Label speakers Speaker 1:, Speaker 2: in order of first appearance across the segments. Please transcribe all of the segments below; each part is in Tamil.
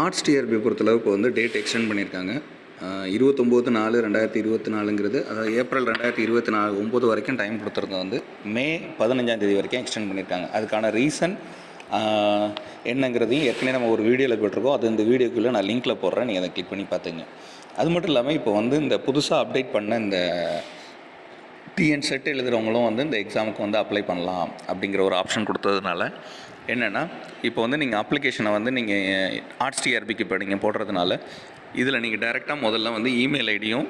Speaker 1: ஆர்ட்ஸ் டிஆர்பி பொறுத்தளவுக்கு வந்து டேட் எக்ஸ்டெண்ட் பண்ணியிருக்காங்க இருபத்தொம்போது நாலு ரெண்டாயிரத்தி இருபத்தி நாலுங்கிறது அதாவது ஏப்ரல் ரெண்டாயிரத்தி இருபத்தி நாலு ஒம்பது வரைக்கும் டைம் கொடுத்துருந்தது வந்து மே பதினஞ்சாம் தேதி வரைக்கும் எக்ஸ்டெண்ட் பண்ணியிருக்காங்க அதுக்கான ரீசன் என்னங்கிறதையும் ஏற்கனவே நம்ம ஒரு வீடியோவில் போட்டிருக்கோம். அது இந்த வீடியோக்குள்ளே நான் லிங்க்கில் போடுறேன். நீங்கள் அதை கிளிக் பண்ணி பார்த்துங்க அது மட்டும் இல்லாமல் இப்போ வந்து இந்த புதுசாக அப்டேட் பண்ண இந்த டிஎன் செட் எழுதுகிறவங்களும் வந்து இந்த எக்ஸாமுக்கு வந்து அப்ளை பண்ணலாம் அப்படிங்கிற ஒரு ஆப்ஷன் கொடுத்ததுனால என்னென்னா இப்போ வந்து நீங்கள் அப்ளிகேஷனை வந்து நீங்கள் ஆர்ட்ஸ் eh, டிஆர்பிக்கு இப்போ நீங்கள் போடுறதுனால இதில் நீங்கள் டைரெக்டாக முதல்ல வந்து இமெயில் ஐடியும்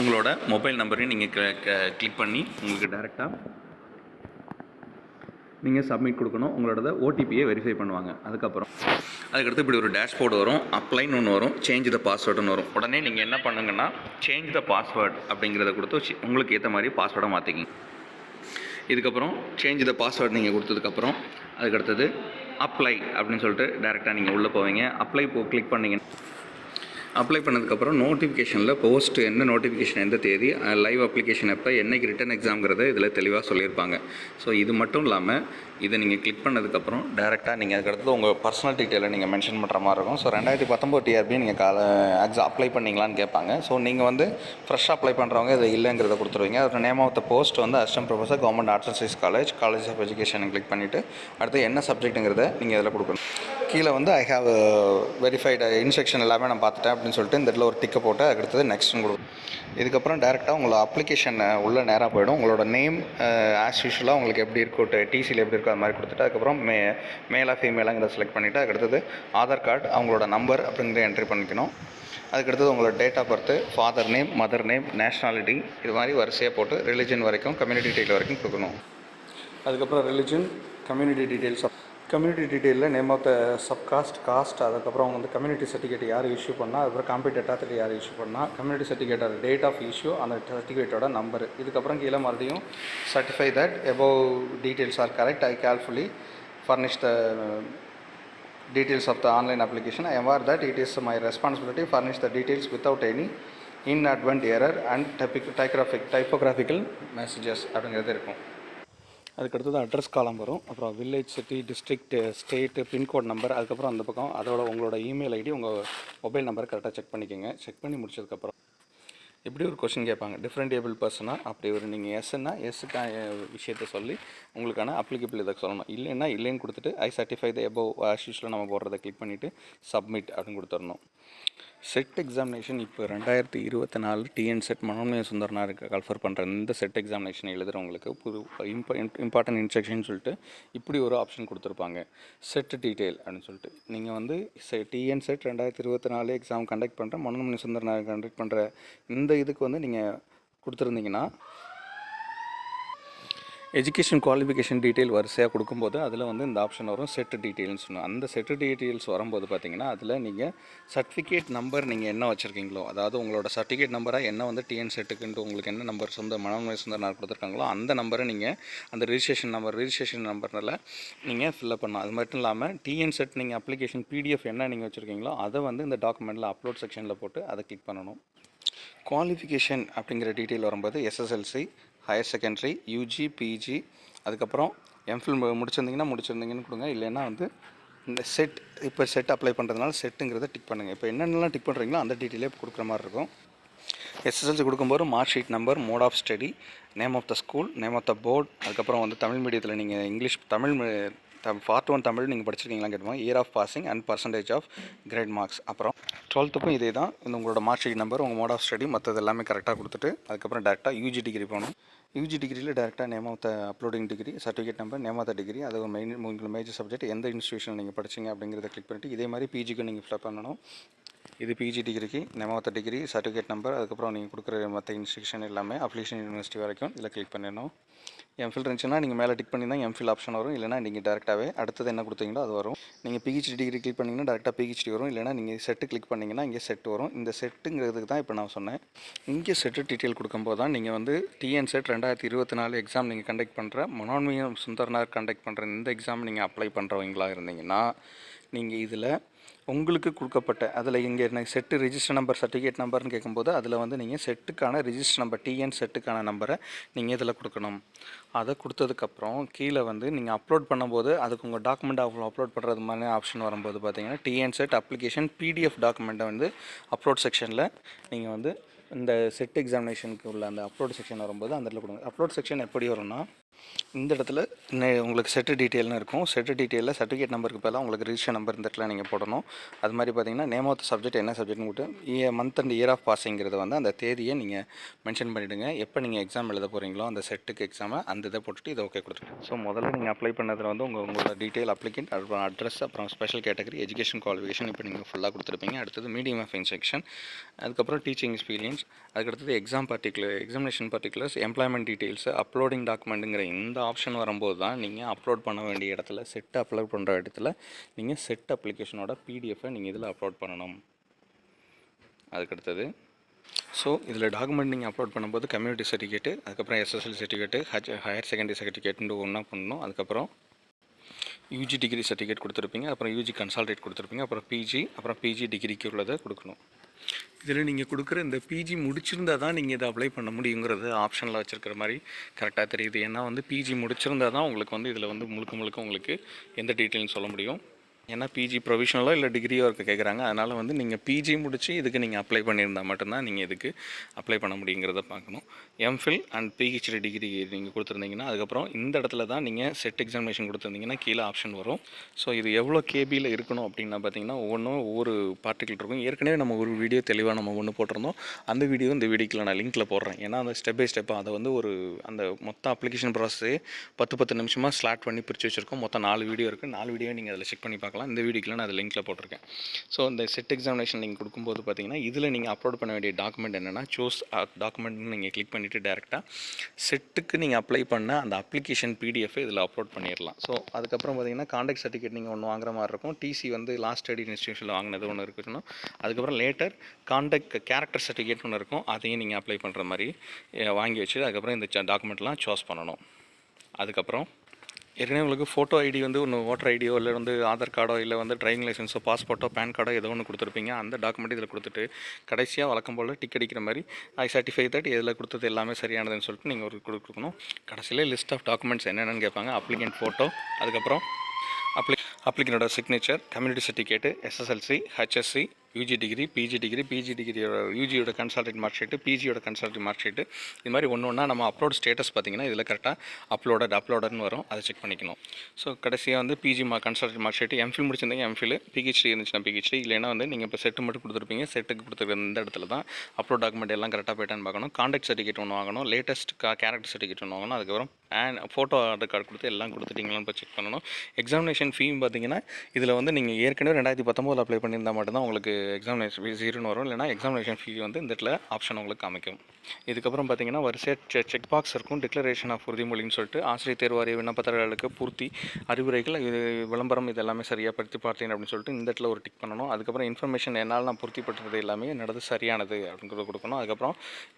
Speaker 1: உங்களோட மொபைல் நம்பரையும் நீங்கள் கிளிக் பண்ணி உங்களுக்கு டைரெக்டாக நீங்கள் சப்மிட் கொடுக்கணும். உங்களோட ஓடிபியை வெரிஃபை பண்ணுவாங்க. அதுக்கப்புறம் அதுக்கடுத்து இப்படி ஒரு டேஷ்போர்டு வரும் அப்ளைன்னு ஒன்று வரும் சேஞ்ச் த பாஸ்வேர்டுன்னு வரும். உடனே நீங்கள் என்ன பண்ணுங்கன்னா சேஞ்ச் த பாஸ்வேர்டு அப்படிங்கிறத கொடுத்து உங்களுக்கு ஏற்ற மாதிரி பாஸ்வேர்டை மாற்றிக்கிங்க இதுக்கப்புறம் சேஞ்ச் த பாஸ்வேர்ட் நீங்கள் கொடுத்ததுக்கப்புறம் அதுக்கடுத்தது அப்ளை அப்படின்னு சொல்லிட்டு டேரெக்டாக நீங்கள் உள்ளே போவீங்க. அப்ளை போ கிளிக் பண்ணீங்க அப்ளை பண்ணதுக்கப்புறம் நோட்டிஃபிகேஷனில் போஸ்ட் என்ன நோட்டிஃபிகேஷன் எந்த தேதி லைவ் அப்ளிகேஷன் எப்போ என்றைக்கு ரிட்டன் எக்ஸாம்ங்கிறத இதில் தெளிவாக சொல்லியிருப்பாங்க. ஸோ இது மட்டும் இல்லாமல் இதை நீங்கள் கிளிக் பண்ணதுக்கப்புறம் டேரெக்டாக நீங்கள் அதுக்கடுத்து உங்கள் பர்சனல் டீட்டெயிலை நீங்கள் மென்ஷன் பண்ணுற மாதிரி இருக்கும். ஸோ ரெண்டாயிரத்தி பத்தொம்போது டிஆர்பி நீங்கள் கால எக்ஸாம் அப்ளை பண்ணிங்களான்னு கேட்பாங்க. ஸோ நீங்கள் வந்து ஃப்ரெஷ்ஷாக அப்ளை பண்ணுறவங்க இது இல்லைங்கிறத கொடுத்துருவீங்க. அதோட நேம் ஆஃப் த போஸ்ட் வந்து assistant professor government arts and science college college of education click பண்ணிவிட்டு அடுத்து என்ன சப்ஜெக்ட்டுங்கிறத நீங்கள் இதில் கொடுக்கணும். கீழே வந்து ஐ ஹாவ் வெரிஃபைடு இன்ஸ்ட்ரக்ஷன் எல்லாமே நான் பார்த்துட்டேன். அப்படின்னு சொல்லிட்டு இந்த இடத்துல ஒரு டிக்கை போட்டு அதுக்கடுத்தது நெக்ஸ்ட்னு கொடுக்கும் இதுக்கப்புறம் டேரெக்டாக உங்களோட அப்ளிகேஷன் உள்ளே நேராக போயிடும். உங்களோட நேம் ஆஸ் யூஷுவலாக உங்களுக்கு எப்படி இருக்கோ டிசியில் எப்படி இருக்கோ அது மாதிரி கொடுத்துட்டு அதுக்கப்புறம் மே மேலாக ஃபீமேலாங்கிறத செலக்ட் பண்ணிவிட்டு அதுக்கடுத்தது ஆதார் கார்டு அவங்களோட நம்பர் அப்படிங்கிறத என்ட்ரி பண்ணிக்கணும். அதுக்கடுத்தது உங்களோட date of birth father name mother name nationality இது மாதிரி வரிசையாக போட்டு ரிலிஜன் வரைக்கும் கம்யூனிட்டி டீட்டெயில் வரைக்கும் கொடுக்கணும். அதுக்கப்புறம் religion community details community டீட்டெயிலில் name of the subcaste caste அதுக்கப்புறம் வந்து கம்யூனிட்டி சர்டிஃபிகேட் யார் இஷ்யூ பண்ணால் அதுக்கப்புறம் காம்பீட்டட் ஆத்திரி யார் இஷ்யூ பண்ணால் கம்யூனிட்டி சர்டிஃபிகேட்டோட டேட் ஆஃப் இஷ்யூ அந்த சர்டிஃபிகேட்டோட நம்பர் இதுக்கப்புறம் கீழே மறுபடியும் certify that above details are correct I carefully furnish the details details of the online application. Are that aware that it is my responsibility details furnish the details without any inadvertent error and typographical typographic typographical messages அப்படிங்கிறது இருக்கும். அதுக்கடுத்தது அட்ரஸ் காலம் வரும். அப்புறம் village city district state pincode number அதுக்கப்புறம் அந்த பக்கம் அதோட உங்களோட இமெயில் ஐடி உங்கள் மொபைல் நம்பர் கரெக்டாக செக் பண்ணிக்கோங்க. செக் பண்ணி முடிச்சதுக்கப்புறம் இப்படி ஒரு கொஷின் கேட்பாங்க. டிஃப்ரெண்ட் ஏபிள் பர்சனாக அப்படி ஒரு நீங்கள் எஸ்ன்னா எஸ்ஸுக்கான விஷயத்த சொல்லி உங்களுக்கான அப்ளிகபிள் இதை சொல்லணும். இல்லைன்னா இல்லைன்னு கொடுத்துட்டு I certify the above as நம்ம போடுறத கிளிக் பண்ணிவிட்டு சப்மிட் அப்படின்னு கொடுத்துடணும். செட் எக்ஸாமினேஷன் இப்போ ரெண்டாயிரத்தி இருபத்தி நாலு டிஎன் செட் மனோன்மய சுந்தரனார் கல்ஃபர் பண்ணுற இந்த செட் எக்ஸாமினேஷன் எழுதுறவங்களுக்கு புது இம்ப இம்பார்ட்டன்ட் இன்ஸ்ட்ரக்ஷன் சொல்லிட்டு இப்படி ஒரு ஆப்ஷன் கொடுத்துருப்பாங்க. செட் டீட்டெயில் அப்படின்னு சொல்லிட்டு. நீங்கள் வந்து செ டிஎன் செட் ரெண்டாயிரத்தி இருபத்தி நாலு எக்ஸாம் கண்டக்ட் பண்ணுற மனோன்மய சுந்தரனார் கண்டக்ட் பண்ணுற இந்த இதுக்கு வந்து நீங்கள் கொடுத்துருந்தீங்கன்னா எஜுகேஷன் குவாலிஃபிகேஷன் டீட்டெயில் வரிசையாக கொடுக்கும்போது அதில் வந்து இந்த ஆப்ஷன் வரும் செட்டு டீட்டெயில்ஸ் சொன்னோம். அந்த செட்டு டீட்டெயில்ஸ் வரும்போது பார்த்தீங்கன்னா அதில் நீங்கள் சர்டிஃபிகேட் நம்பர் நீங்கள் என்ன வச்சுருக்கீங்களோ அதாவது உங்களோட சர்டிஃபிகேட் நம்பராக என்ன வந்து டிஎன் செட்டுக்குன்ட்டு உங்களுக்கு என்ன நம்பர் சொந்த மனோன்மய சுந்தரனார் கொடுத்துருக்காங்களோ அந்த நம்பரை நீங்கள் அந்த ரிஜிஸ்ட்ரேஷன் நம்பர் ரிஜிஸ்ட்ரேஷன் நம்பர்னால நீங்கள் ஃபில்அப் பண்ணலாம் அது மட்டும் இல்லாமல் டிஎன் செட் நீங்கள் அப்ளிகேஷன் பிடிஎஃப் என்ன நீங்கள் வச்சுருக்கீங்களோ அதை வந்து இந்த டாக்குமெண்ட்டில் அப்லோட் செக்ஷனில் போட்டு அதை கிளிக் பண்ணணும். குவாலிஃபிகேஷன் அப்படிங்கிற டீட்டெயில் வரும்போது SSLC higher secondary UG PG அதுக்கப்புறம் எம்ஃபில் முடிச்சிருந்தீங்கன்னா முடிச்சிருந்தீங்கன்னு கொடுங்க. இல்லைன்னா வந்து இந்த செட் இப்போ செட் அப்ளை பண்ணுறதுனால செட்டுங்கிறத டிக் பண்ணுங்கள் இப்போ என்னென்னலாம் டிக் பண்ணுறீங்களோ அந்த டீட்டெயிலே கொடுக்குற மாதிரி இருக்கும். எஸ்எஸ்எல்சி கொடுக்கும்போது mark sheet number mode of study name of the school name of the board அதுக்கப்புறம் வந்து தமிழ் மீடியத்தில் நீங்கள் English Tamil part one Tamil நீங்கள் படிச்சிருக்கீங்களான்னு கேட்டுவாங்க year of passing and percentage of grade marks அப்புறம் டுவெல்த்துக்கும் இதே தான். இந்த உங்களோட மார்க் ஷீட் நம்பர் உங்கள் மோட் ஆஃப் ஸ்டடி மற்றது எல்லாமே கரெக்டாக கொடுத்துட்டு அதுக்கப்புறம் டேரெக்டாக யூஜி டிகிரி போகணும். யூஜி டிகிரியில் டேரெக்டாக name of the uploading degree certificate number name of the degree அது ஒரு மெயின் உங்களுக்கு மேஜர் சப்ஜெக்ட் எந்த இன்ஸ்டியூஷன் நீங்கள் படிச்சீங்க அப்படிங்கிறத கிளிக் பண்ணிட்டு இதே மாதிரி பிஜிக்கும் நீங்கள் ஃபில் பண்ணணும். இது பிஜி டிகிரிக்கு நேம் டிகிரி சர்டிஃபிகேட் நம்பர் அதுக்கப்புறம் நீங்கள் கொடுக்குற மற்ற இன்ஸ்டியூஷன் எல்லாமே அப்ளிகேஷன் யூனிவர்சிட்டி வரைக்கும் இதில் கிளிக் பண்ணிடணும். எம்ஃபில் இருந்துச்சுன்னா நீங்கள் மேலே டிக் பண்ணி தான் எம்ஃபில் ஆப்ஷன் வரும். இல்லைனா நீங்கள் டேரெக்டாகவே அடுத்தது என்ன கொடுத்தீங்களோ அது வரும். நீங்கள் பிஹெச்டி டிகிரி கிளிக் பண்ணிங்கன்னா டேரெக்டாக பிஹெச்டி வரும். இல்லைனா நீங்கள் செட்டு கிளிக் பண்ணிங்கன்னா இங்கே செட் வரும். இந்த செட்டுங்கிறதுக்கு தான் இப்போ நான் சொன்னேன். இங்கே செட்டு டீட்டெயில் கொடுக்கும்போது தான் நீங்கள் வந்து டிஎன் செட் ரெண்டாயிரத்தி இருபத்தி நாலு எக்ஸாம் நீங்கள் கண்டக்ட் பண்ணுற மனோன்மியம் சுந்தர்னார் கண்டக்ட் பண்ணுற இந்த எக்ஸாம் நீங்கள் அப்ளை பண்ணுறவங்களா இருந்தீங்கன்னா நீங்கள் இதில்
Speaker 2: உங்களுக்கு கொடுக்கப்பட்ட அதில் இங்கே எனக்கு செட்டு ரிஜிஸ்டர் நம்பர் சர்டிஃபிகேட் நம்பர்னு கேட்கும்போது அதில் வந்து நீங்கள் செட்டுக்கான ரிஜிஸ்டர் நம்பர் டிஎன் செட்டுக்கான நம்பரை நீங்கள் இதில் கொடுக்கணும். அதை கொடுத்ததுக்கப்புறம் கீழே வந்து நீங்கள் அப்லோட் பண்ணும்போது அதுக்கு உங்கள் டாக்குமெண்ட் அப்லோட் பண்ணுறது மாதிரி ஆப்ஷன் வரும்போது பார்த்தீங்கன்னா டிஎன் செட் அப்ளிகேஷன் பிடிஎஃப் டாக்குமெண்ட்டை வந்து அப்லோட் செக்ஷனில் நீங்கள் வந்து இந்த செட் எக்ஸாமினேஷனுக்கு உள்ள அந்த அப்லோட் செக்ஷன் வரும்போது அந்த இடத்துல கொடுங்க. அப்லோட் செக்ஷன் எப்படி வரும்னா இந்த இடத்துல உங்களுக்கு செட்டு டீட்டெயில்னு இருக்கும். செட்டு டீட்டெயிலில் சர்டிஃபிகேட் நம்பருக்கு பதிலாக உங்களுக்கு ரிஜிஸ்டர் நம்பர் இந்த இடத்துல நீங்கள் போடணும். அது மாதிரி பார்த்தீங்கன்னா நேம் ஆஃப் த சப்ஜெக்ட் என்ன சப்ஜெக்ட்னு போட்டு மந்த் அண்ட் இயர் ஆஃப் பாஸிங்கிறது வந்து அந்த தேதியை நீங்கள் மென்ஷன் பண்ணிவிடுங்க எப்போ நீங்கள் எக்ஸாம் எழுத போகிறீங்களோ அந்த செட்டுக்கு எக்ஸாமை அந்த இதை போட்டுட்டு இதை ஓகே கொடுத்துருங்க. ஸோ முதல்ல நீங்கள் அப்ளை பண்ணதில் வந்து உங்கள் உங்களோட டீட்டெயில் அப்ளிகேட் அப்புறம் அட்ரஸ் அப்புறம் ஸ்பெஷல் கேட்டகரி எஜுகேஷன் குவாலிஃபிகேஷன் இப்போ நீங்கள் ஃபுல்லாக கொடுத்துருப்பீங்க. அடுத்தது மீடியம் ஆஃப் இன்ஸ்ட்ரக்ஷன் அதுக்கப்புறம் டீச்சிங் எக்ஸ்பீரியன்ஸ் அதுக்கடுத்தது exam particular examination particulars employment details uploading டாக்குமெண்ட்டுங்கிற இந்த ஆப்ஷன் வரும்போது தான் நீங்கள் அப்லோட் பண்ண வேண்டிய இடத்துல செட் அப்லோட் பண்ணுற இடத்துல நீங்கள் செட் அப்ளிகேஷனோட பிடிஎஃபை நீங்கள் இதில் அப்லோட் பண்ணணும். அதுக்கடுத்தது ஸோ இதில் டாக்குமெண்ட் நீங்கள் அப்லோட் பண்ணும்போது கம்யூனிட்டி சர்டிஃபிகேட்டு அதுக்கப்புறம் SSL certificate H higher secondary certificate ஒன்றா பண்ணணும். அதுக்கப்புறம் யூஜி டிகிரி சர்டிஃபிகேட் கொடுத்துருப்பீங்க. அப்புறம் யூஜி கன்சால்டேட் கொடுத்துருப்பீங்க. அப்புறம் பிஜி அப்புறம் பிஜி டிகிரிக்கு உள்ளதை கொடுக்கணும். இதில் நீங்கள் கொடுக்குற இந்த பிஜி முடிச்சிருந்தா தான் நீங்கள் இதை அப்ளை பண்ண முடியுங்கிறது ஆப்ஷனில் வச்சுருக்கிற மாதிரி கரெக்டாக தெரியுது. ஏன்னா வந்து பிஜி முடிச்சிருந்தா தான் உங்களுக்கு வந்து இதில் வந்து முழுக்க முழுக்க உங்களுக்கு எந்த டீட்டெயில்னு சொல்ல முடியும். ஏன்னா பிஜி ப்ரொவிஷனலோ இல்லை டிகிரியோ இருக்க கேட்குறாங்க அதனால் வந்து நீங்கள் பிஜி முடித்து இதுக்கு நீங்கள் அப்ளை பண்ணியிருந்தால் மட்டும்தான் நீங்கள் இதுக்கு அப்ளை பண்ண முடியுங்கிறத பார்க்கணும். எம்ஃபில் அண்ட் பிஹெச்டி டிகிரி நீங்கள் கொடுத்துருந்தீங்கன்னா அதுக்கப்புறம் இந்த இடத்துல தான் நீங்கள் செட் எக்ஸாமினேஷன் கொடுத்துருந்தீங்கன்னா கீழே ஆப்ஷன் வரும். ஸோ இது எவ்வளோ கேபியில் இருக்கணும் அப்படின்னா பார்த்தீங்கன்னா ஒவ்வொன்றும் ஒவ்வொரு பார்ட்டிகள் இருக்கும். ஏற்கனவே நம்ம ஒரு வீடியோ தெளிவாக நம்ம ஒன்று போட்டிருந்தோம். அந்த வீடியோ இந்த வீடியோக்கில் நான் லிங்க்கில் போடுறேன். ஏன்னா அந்த ஸ்டெப் பை ஸ்டெப்பாக அதை வந்து ஒரு அந்த மொத்த அப்ளிகேஷன் ப்ராசஸே பத்து பத்து நிமிஷமாக ஸ்லாட் பண்ணி பிரித்து வச்சுருக்கோம். மொத்தம் நாலு வீடியோ இருக்குது நாலு வீடியோ நீங்கள் அதில் செக் பண்ணி பார்க்கலாம். இந்த வீடியோக்கில் நான் அதை லிங்க்கில் போட்டிருக்கேன். ஸோ இந்த செட் எக்ஸாமினேஷன் லிங்க் கொடுக்கும்போது பார்த்தீங்கன்னா இதில் நீங்கள் அப்லோட் பண்ண வேண்டிய டாக்குமெண்ட் என்னென்னா சூஸ் டாக்குமெண்ட்னு நீங்கள் கிளிக் பண்ணிவிட்டு டேரெக்டாக செட்டுக்கு நீங்கள் அப்ளை பண்ண அந்த அப்ளிகேஷன் பிடிஎஃப் இதில் அப்லோட் பண்ணிடலாம். ஸோ அதுக்கப்புறம் பார்த்தீங்கன்னா காண்டாக்ட் சர்டிஃபிகேட் நீங்கள் ஒன்று வாங்குற மாதிரி இருக்கும். டிசி வந்து லாஸ்ட் ஸ்டடி இன்ஸ்டியூஷனில் வாங்கினது ஒன்று இருக்கணும் அதுக்கப்புறம் லேட்டர் காண்டாக்ட் கேரக்டர் சர்டிஃபிகேட் ஒன்று இருக்கும். அதையும் நீங்கள் அப்ளை பண்ணுற மாதிரி வாங்கி வச்சு அதுக்கப்புறம் இந்த டாக்குமெண்ட்லாம் சூஸ் பண்ணணும். அதுக்கப்புறம் ஏற்கனவே உங்களுக்கு ஃபோட்டோ ஐடி வந்து ஒன்று ஓட்டர் ஐடியோ இல்லை வந்து ஆதார் கார்டோ இல்லை வந்து டிரைவிங் லைசன்ஸோ பாஸ்போர்ட்டோ பேன் கார்டோ ஏதோ ஒன்று கொடுத்துருப்பீங்க. அந்த டாக்குமெண்ட் இதில் கொடுத்துட்டு கடைசியாக வழக்கம் போல் டிக் அடிக்கிற மாதிரி ஐ சர்டிஃபை தட் இதில் கொடுத்தது எல்லாமே சரியானதுன்னு சொல்லிட்டு நீங்கள் ஒரு கொடுக்கணும். கடைசியில் லிஸ்ட் ஆஃப் டாக்குமெண்ட்ஸ் என்னென்னு கேட்பாங்க. அப்ளிகண்ட் ஃபோட்டோ அதுக்கப்புறம் அப்ளி அப்ளிகனோட signature community certificate SSLC HSC UG degree PG degree PG டிகிரியோட யூஜியோட கன்சல்டன்ட் மார்க் ஷீட்டு பிஜியோட கன்சல்டன்ட் மார்க் ஷீட்டு இது மாதிரி ஒன்று ஒன்றா நம்ம அப்லோட் ஸ்டேட்டஸ் பார்த்தீங்கன்னா இதில் கரெக்டாக அப்லோடட் அப்லோடட்னு வரும். அதை செக் பண்ணிக்கணும். ஸோ கடைசியாக வந்து பிஜி மா கன்சல்டன்ட் மார்க் ஷீட்டு எம்ஃபில் முடிச்சிருந்தீங்க எம்ஃபில் பிஹெச்டி இருந்துச்சுன்னா பிஹெச்டி இல்லைன்னா வந்து நீங்கள் இப்போ செட்டு மட்டும் கொடுத்துருப்பீங்க. செட்டுக்கு கொடுத்துருக்க இந்த இடத்துல தான். அப்லோட் டாக்குமெண்ட் எல்லாம் கரெக்டாக போயிட்டான்னு பார்க்கணும். காண்டாக்ட் சர்டிஃபிகேட் ஒன்று வாங்கணும். லேட்டஸ்ட் கா கேரக்டர் சர்டிஃபிகேட் ஒன்று வாங்கணும். அதுக்கப்புறம் அண்ட் ஃபோட்டோ ஆதார் கார்டு கொடுத்து எல்லாம் கொடுத்துட்டீங்களான்னு இப்போ செக் பண்ணணும். எக்ஸாமினேஷன் ஃபீம் பார்த்தீங்கன்னா இதில் வந்து நீங்கள் ஏற்கனவே ரெண்டாயிரத்தி பத்தொம்போதில் அப்ளை பண்ணியிருந்தால் மட்டும்தான் உங்களுக்கு எக்ஸாமினேஷன் ஃபீ ஜீரோன்னு வரும். இல்லைனா எக்ஸாமினேஷன் ஃபீ வந்து இந்த இடத்துல ஆப்ஷன் உங்களுக்கு காமிக்கும். இதுக்கப்புறம் பார்த்தீங்கன்னா வரிசையாக செக் பாக்ஸ் இருக்கும். டிக்ளரேஷன் ஆஃப் உறுதிமொழின்னு சொல்லிட்டு ஆசிரியர் தேர்வாரிய விண்ணப்பதாரர்களுக்கு பூர்த்தி அறிவுரைகள் இது விளம்பரம் இது எல்லாமே சரியாக படுத்தி பார்த்தேன் அப்படின்னு சொல்லிட்டு இந்த இடத்துல ஒரு டிக் பண்ணணும். அதுக்கப்புறம் இன்ஃபர்மேஷன் என்னால் நான் பூர்த்தி பண்ணுறது எல்லாமே என்னோடது சரியானது அப்படிங்கிறத கொடுக்கணும். அதுக்கப்புறம்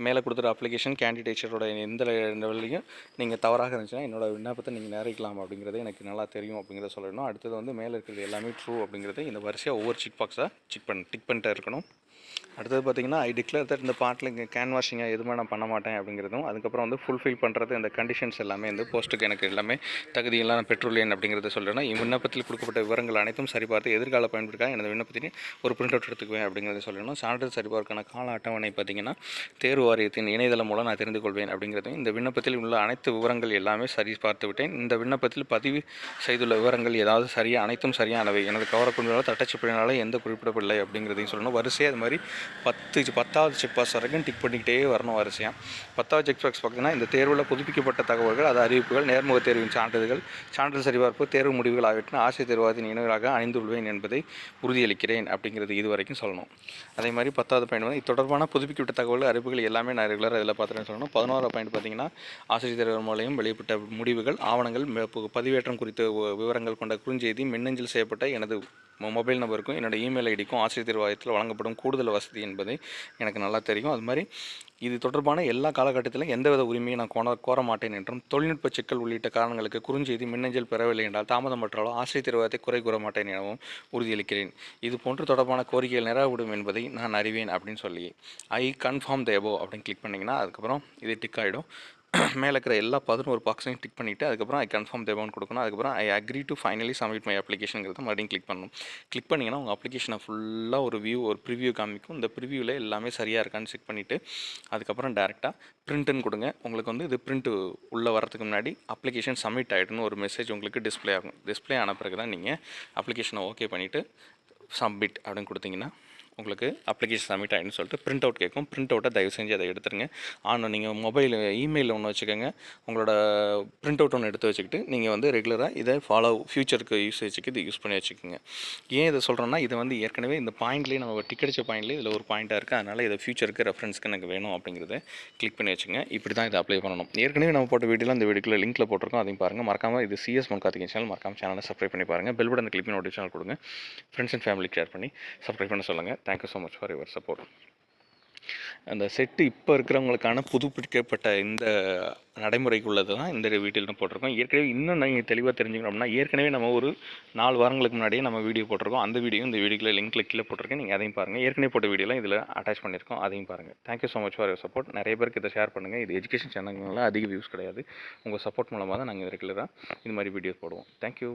Speaker 2: மேலே கொடுத்துற அப்ளிகேஷன் கேண்டிடேச்சரோட எந்த லெவல்லையும் நீங்கள் தவறாக இருந்துச்சுன்னா என்னோட விண்ணப்பத்தை நீங்கள் நேரிக்கலாம் அப்படிங்கிறது எனக்கு நல்லா தெரியும் அப்படிங்கிறத சொல்லணும். அடுத்தது வந்து மேலே இருக்கிறது எல்லாமே ட்ரூ அப்படிங்கிறது இந்த வரிசையாக ஒவ்வொரு செக் பாக்ஸாக செக் பண்ணிட்டு டிக் பண்ணிட்டே இருக்கணும். அடுத்தது பார்த்தீங்கன்னா ஐ டிக்ளேர் தட் இந்த பாட்டில் இங்கே கேன்வாஷிங்காக எதுவுமே நான் பண்ண மாட்டேன் அப்படிங்கிறதும் அதுக்கப்புறம் வந்து ஃபுல்ஃபில் பண்ணுறது இந்த கண்டிஷன்ஸ் எல்லாமே வந்து போஸ்ட்டுக்கு எனக்கு எல்லாமே தகுதியெல்லாம் நான் பெற்றுள்ளேன் அப்படிங்கிறத சொல்கிறேன் விண்ணப்பத்தில் கொடுக்கப்பட்ட விவரங்கள் அனைத்தும் சரிபார்த்து எதிர்கால பயன்படுத்திக்காக எனது விண்ணப்பத்தினை ஒரு பிரிண்ட் அவுட் எடுத்துக்குவேன் அப்படிங்கிறத சொல்லணும். சான்றிதழ் சரிபார்க்கான கால அட்டவணை பார்த்தீங்கன்னா தேர்வு வாரியத்தின் இணையதளம் மூலம் நான் தெரிந்து கொள்வேன் அப்படிங்கிறதையும் இந்த விண்ணப்பத்தில் உள்ள அனைத்து விவரங்கள் எல்லாமே சரி பார்த்து விட்டேன். இந்த விண்ணப்பத்தில் பதிவு செய்துள்ள விவரங்கள் ஏதாவது சரியாக அனைத்தும் சரியானவை. எனது கவரக்குழுவால் தட்டச்சிப்பினால எந்த குறிப்பிடப்படலை அப்படிங்கிறதையும் சொல்லணும். வரிசையாக அது மாதிரி பத்து பத்தாவது செக் பாஸ் வரைக்கும் டிக் பண்ணிக்கிட்டே வரணும் வரிசையாக பத்தாவது செக் பாக்ஸ் பார்த்தீங்கன்னா இந்த தேர்வில் புதுப்பிக்கப்பட்ட தகவல்கள் அது அறிவிப்புகள் நேர்முக தேர்வின் சான்றிதழ்கள் சான்றிதழ் சரிபார்ப்பு தேர்வு முடிவுகள் ஆகியவற்றின் ஆசிரியர் தேர்வாதின் இணைவராக அணிந்துள்ளேன் என்பதை உறுதியளிக்கிறேன் அப்படிங்கிறது இது வரைக்கும் சொல்லணும். அதே மாதிரி பத்தாவது பாயிண்ட் வந்து இது தொடர்பான புதுப்பிக்கப்பட்ட தகவல் அறிவிப்புகள் எல்லாமே நான் ரெகுலராக இதில் பார்த்துட்டேன்னு சொல்லணும். பதினோரா பாயிண்ட் பார்த்தீங்கன்னா ஆசிரியர் தேர்வு மூலம் வெளியிட்ட முடிவுகள் ஆவணங்கள் பதிவேற்றம் குறித்த விவரங்கள் கொண்ட குறுஞ்செய்தி மின்னஞ்சல் செய்யப்பட்ட எனது மொபைல் நம்பருக்கும் என்னோட இமெயில் ஐடிக்கும் ஆசிரியர் தேர்வாயத்தில் வழங்கப்படும் கூடுதல் வசதி என்பது எனக்கு நல்லா தெரியும். அது மாதிரி இது தொடர்பான எல்லா காலகட்டத்திலும் எந்தவித உரிமையை நான் கோண கோர மாட்டேன் என்றும் தொழில்நுட்ப சிக்கல் உள்ளிட்ட காரணங்களுக்கு குறுஞ்செய்தி மின்னஞ்சல் பெறவில்லை என்றால் தாமதமற்றாலோ ஆசிரியர் திருவாதத்தை குறை கூற மாட்டேன் எனவும் உறுதியளிக்கிறேன். இது போன்று தொடர்பான கோரிக்கைகள் நிறைவேறும் என்பதை நான் அறிவேன் அப்படின்னு சொல்லி ஐ கன்ஃபார்ம் த அப்படின்னு கிளிக் பண்ணிங்கன்னா அதுக்கப்புறம் இது டிக் ஆகிடும் மேலே இருக்கிற எல்லா பதினோரு பாக்ஸையும் டிக் பண்ணிவிட்டு அதுக்கப்புறம் ஐ கன்ஃபார்ம் தேவான்னு கொடுக்கணும். அதுக்கப்புறம் I agree to finally submit my அப்ளிகேஷனுங்கிறத மறுபடியும் கிளிக் பண்ணணும். கிளிக் பண்ணிங்கன்னா உங்கள் அப்ளிகேஷனை ஃபுல்லாக ஒரு வியூ ஒரு ப்ரிவியூ காமிக்கும். இந்த ப்ரிவியூவில் எல்லாமே சரியாக இருக்கான்னு செக் பண்ணிவிட்டு அதுக்கப்புறம் டேரெக்டாக பிரிண்ட்டுன்னு கொடுங்க. உங்களுக்கு வந்து இது பிரிண்ட்டு உள்ளே வரதுக்கு முன்னாடி அப்ளிகேஷன் சப்மிட் ஆகிடுன்னு ஒரு மெசேஜ் உங்களுக்கு டிஸ்ப்ளே ஆகும். டிஸ்ப்ளே ஆன பிறகு தான் நீங்கள் அப்ளிகேஷனை ஓகே பண்ணிவிட்டு சப்மிட் அப்படின்னு கொடுத்தீங்கன்னா உங்களுக்கு அப்ளிகேஷன் சப்மிட் ஆகிடுன்னு சொல்லிட்டு பிரிண்ட் அவுட் கேட்கும். பிரிண்ட் அவுட்டை தயவு செஞ்சு அதை எடுத்துருங்க. ஆனால் நீங்கள் மொபைல் இமெயிலில் ஒன்று வச்சுக்கோங்க. உங்களோட பிரிண்ட் அவுட் ஒன்று எடுத்து வச்சுக்கிட்டு நீங்கள் வந்து ரெகுலராக இதை ஃபாலோ ஃப்யூச்சருக்கு யூசேஜுக்கு இது யூஸ் பண்ணி வச்சுக்கோங்க. ஏன் இதை சொல்கிறேன்னா இது வந்து ஏற்கனவே இந்த பாயிண்ட்லேயே நம்ம டிக்கடிச்ச பாயிண்ட்லேயே இதில் ஒரு பாயிண்ட்டாக இருக்குது அதனால் இதை ஃபியூச்சருக்கு ரெஃபரன்ஸ்க்கு எனக்கு வேணும் அப்படிங்கிறத கிளிக் பண்ணி வச்சுங்க இப்படி தான் இதை அப்ளை பண்ணணும். ஏற்கனவே நம்ம போட்ட வீடியோவில் அந்த வீடியோக்குள்ள லிங்க்கில் போட்டிருக்கோம். அதையும் பாருங்கள் மறக்காமல் இது சிஎஸ் மன்கார்த்திகை சேனல் மறக்காமல் சேனலை சப்ஸ்கிரைப் பண்ணி பாருங்கள் பெல் பட்டன் கிளிக் பண்ணி நோட்டிஃபிகேஷன் கொடுங்க. ஃப்ரெண்ட்ஸ் அண்ட் ஃபேமிலிக்கு ஷேர் பண்ணி சப்ஸ்கிரைப் பண்ண சொல்லுங்கள் thank you so much for your support அந்த செட்டு இப்போ இருக்கிறவங்களுக்கான புதுப்பிக்கப்பட்ட இந்த நடைமுறைக்கு உள்ளது தான் இந்த வீட்டில் போட்டிருக்கோம். ஏற்கனவே இன்னும் நீங்கள் தெளிவாக தெரிஞ்சுக்கணும் அப்படின்னா ஏற்கனவே நம்ம ஒரு நாலு வாரங்களுக்கு முன்னாடியே நம்ம வீடியோ போட்டிருக்கோம். அந்த வீடியோ இந்த வீடியோ லிங்க்கில் கீழே போட்டிருக்கேன். நீங்கள் அதையும் பாருங்கள் ஏற்கனவே போட்ட வீடியோலாம் இதில் அட்டாச் பண்ணியிருக்கோம். அதையும் பாருங்கள் thank you so much for your support நிறைய பேருக்கு இதை ஷேர் பண்ணுங்கள் இது எஜுகேஷன் சேனல்னால அதிக வியூஸ் கிடையாது. உங்கள் சப்போர்ட் மூலமாக தான் நாங்கள் ரெகுலராக இந்த மாதிரி வீடியோஸ் போடுவோம். தேங்க்யூ